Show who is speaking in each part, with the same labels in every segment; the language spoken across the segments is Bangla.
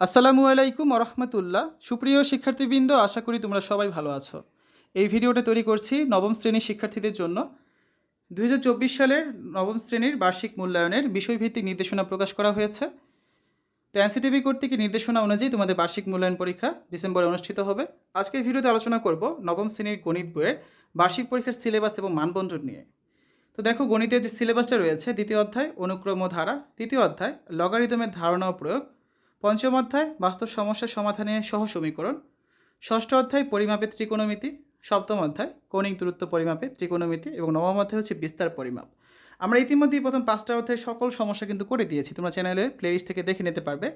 Speaker 1: আসসালামু আলাইকুম রহমতুল্লাহ সুপ্রিয় শিক্ষার্থীবৃন্দ, আশা করি তোমরা সবাই ভালো আছো। এই ভিডিওটা তৈরি করছি নবম শ্রেণির শিক্ষার্থীদের জন্য। দুই সালের নবম শ্রেণির বার্ষিক মূল্যায়নের বিষয়ভিত্তিক নির্দেশনা প্রকাশ করা হয়েছে। তো এনসিটিভি কর্তৃক নির্দেশনা অনুযায়ী তোমাদের বার্ষিক মূল্যায়ন পরীক্ষা ডিসেম্বরে অনুষ্ঠিত হবে। আজকের ভিডিওতে আলোচনা করব নবম শ্রেণির গণিত বইয়ের বার্ষিক পরীক্ষার সিলেবাস এবং মানবন্ধন নিয়ে। তো দেখো, গণিতের যে সিলেবাসটা রয়েছে, দ্বিতীয় অধ্যায় অনুক্রম ধারা তৃতীয় অধ্যায়, লগারিদমের ধারণা ও প্রয়োগ পঞ্চম অধ্যায়, বাস্তব সমস্যার সমাধানে সহ সমীকরণ। ষষ্ঠ অধ্যায়, পরিমাপের ত্রিকোণমিতি। সপ্তম অধ্যায়, কৌণিক দূরত্ব পরিমাপে ত্রিকোণমিতি এবং নবম অধ্যায় হচ্ছে বিস্তার পরিমাপ। আমরা ইতিমধ্যেই প্রথম পাঁচটা অধ্যায় সকল সমস্যা কিন্তু করে দিয়েছি। তোমরা চ্যানেলের প্লেলিস্ট থেকে দেখে নিতে পারবে।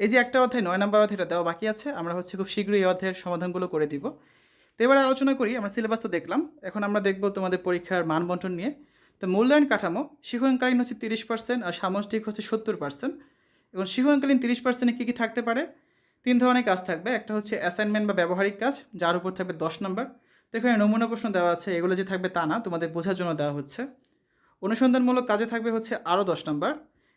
Speaker 1: এই যে একটা অধ্যায়, নয় নম্বর অধ্যায়টা দেওয়া বাকি আছে, আমরা হচ্ছে খুব শীঘ্রই এই অধ্যায়ের সমাধানগুলো করে দিব। তো এবার আলোচনা করি, আমরা সিলেবাস তো দেখলাম। এখন আমরা দেখব তোমাদের পরীক্ষার মান বন্টন নিয়ে। তো মূল্যায়ন কাঠামো শিক্ষণকালীন হচ্ছে তিরিশ পার্সেন্ট আর সামষ্টিক হচ্ছে সত্তর পার্সেন্ট এবং শিক্ষণকালীন তিরিশ পার্সেন্টে কী কী থাকতে পারে? তিন ধরনের কাজ থাকবে। একটা হচ্ছে অ্যাসাইনমেন্ট বা ব্যবহারিক কাজ, যার উপর থাকবে দশ নম্বর তো এখানে নমুনা প্রশ্ন দেওয়া আছে, এগুলো যে থাকবে তা না, তোমাদের বোঝার জন্য দেওয়া হচ্ছে। অনুসন্ধানমূলক কাজে থাকবে হচ্ছে আরও দশ নম্বর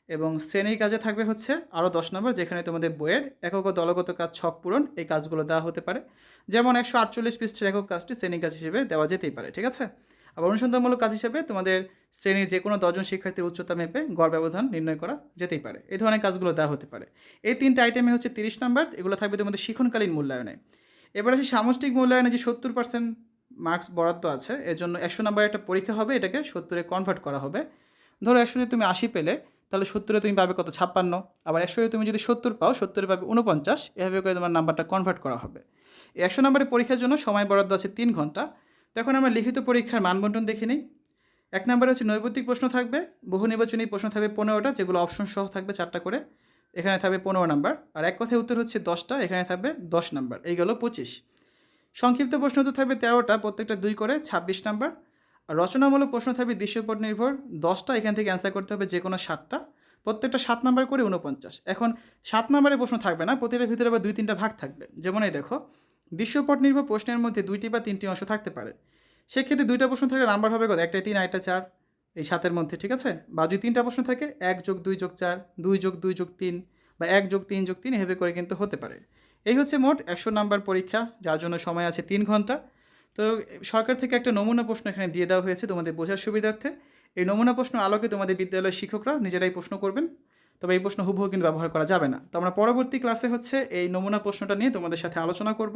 Speaker 1: এবং শ্রেণির কাজে থাকবে হচ্ছে আরও দশ নম্বর যেখানে তোমাদের বইয়ের একক দলগত কাজ ছক পূরণ এই কাজগুলো দেওয়া হতে পারে। যেমন একশো আটচল্লিশ পৃষ্ঠের একক কাজটি শ্রেণির কাজ হিসেবে দেওয়া যেতেই পারে, ঠিক আছে? আবার অনুসন্ধানমূলক কাজ হিসেবে তোমাদের শ্রেণির যে কোনো দশজন শিক্ষার্থীর উচ্চতা মেপে গড় ব্যবধান নির্ণয় করা যেতেই পারে। এই ধরনের কাজগুলো দেওয়া হতে পারে। এই তিনটে আইটেমে হচ্ছে তিরিশ নাম্বার। এগুলো থাকবে তোমাদের শিক্ষণকালীন মূল্যায়নে। এবার আসি সামষ্টিক মূল্যায়নে যে সত্তর পার্সেন্ট মার্কস বরাদ্দ আছে, এর জন্য একশো নাম্বার একটা পরীক্ষা হবে, এটাকে সত্তরে কনভার্ট করা হবে। ধরো একশো যদি তুমি আশি পেলে, তাহলে সত্তরে তুমি পাবে কত? ছাপ্পান্ন। আবার একশো তুমি যদি সত্তর পাও, সত্তরে পাবে উনপঞ্চাশ এভাবে করে তোমার নাম্বারটা কনভার্ট করা হবে। একশো নাম্বারের পরীক্ষার জন্য সময় বরাদ্দ আছে তিন ঘণ্টা। তখন আমরা লিখিত পরীক্ষার মানবন্টন দেখে নিই। এক নম্বরে হচ্ছে নৈবতিক প্রশ্ন থাকবে, বহু নির্বাচনী প্রশ্ন থাকবে পনেরোটা, যেগুলো অপশন সহ থাকবে চারটা করে। এখানে থাকবে পনেরো নাম্বার আর এক কথায় উত্তর হচ্ছে দশটা, এখানে থাকবে দশ নাম্বার এই গেল পঁচিশ। সংক্ষিপ্ত প্রশ্ন তো থাকবে তেরোটা, প্রত্যেকটা দুই করে, ছাব্বিশ নাম্বার আর রচনামূলক প্রশ্ন থাকবে দৃশ্যপট নির্ভর, দশটা এখান থেকে অ্যান্সার করতে হবে যে কোনো সাতটা। প্রত্যেকটা সাত নাম্বার করে উনপঞ্চাশ এখন সাত নাম্বারের প্রশ্ন থাকবে না প্রতিটার ভিতরে আবার দুই তিনটা ভাগ থাকবে। যেমন এই দেখো দৃশ্যপট নির্ভর প্রশ্নের মধ্যে দুইটি বা তিনটি অংশ থাকতে পারে। সেক্ষেত্রে দুইটা প্রশ্ন থাকলে নাম্বার হবে কত? একটাই তিন, আরেকটা চার। এই সাতের মধ্যে, ঠিক আছে? বা যদি তিনটা প্রশ্ন থাকে, এক যোগ দুই যোগ চার, দুই যোগ দুই যোগ তিন বা এক যোগ তিন যোগ তিন এভাবে করে কিন্তু হতে পারে। এই হচ্ছে মোট একশো নাম্বার পরীক্ষা, যার জন্য সময় আছে তিন ঘণ্টা। তো সরকার থেকে একটা নমুনা প্রশ্ন এখানে দিয়ে দেওয়া হয়েছে তোমাদের বোঝার সুবিধার্থে। এই নমুনা প্রশ্ন আলোকে তোমাদের বিদ্যালয়ের শিক্ষকরা নিজেরাই প্রশ্ন করবেন। তবে এই প্রশ্ন হুবহু কিন্তু ব্যবহার করা যাবে না। তো আমরা পরবর্তী ক্লাসে হচ্ছে এই নমুনা প্রশ্নটা নিয়ে তোমাদের সাথে আলোচনা করব।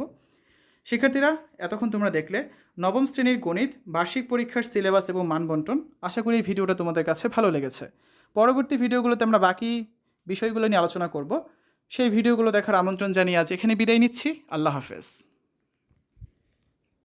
Speaker 1: শিক্ষার্থীরা, এতক্ষণ তোমরা দেখলে নবম শ্রেণির গণিত, বার্ষিক পরীক্ষার সিলেবাস এবং মানবন্টন আশা করি এই ভিডিওটা তোমাদের কাছে ভালো লেগেছে। পরবর্তী ভিডিওগুলোতে আমরা বাকি বিষয়গুলো নিয়ে আলোচনা করব। সেই ভিডিওগুলো দেখার আমন্ত্রণ জানিয়ে আজ এখানে বিদায় নিচ্ছি। আল্লাহ হাফেজ।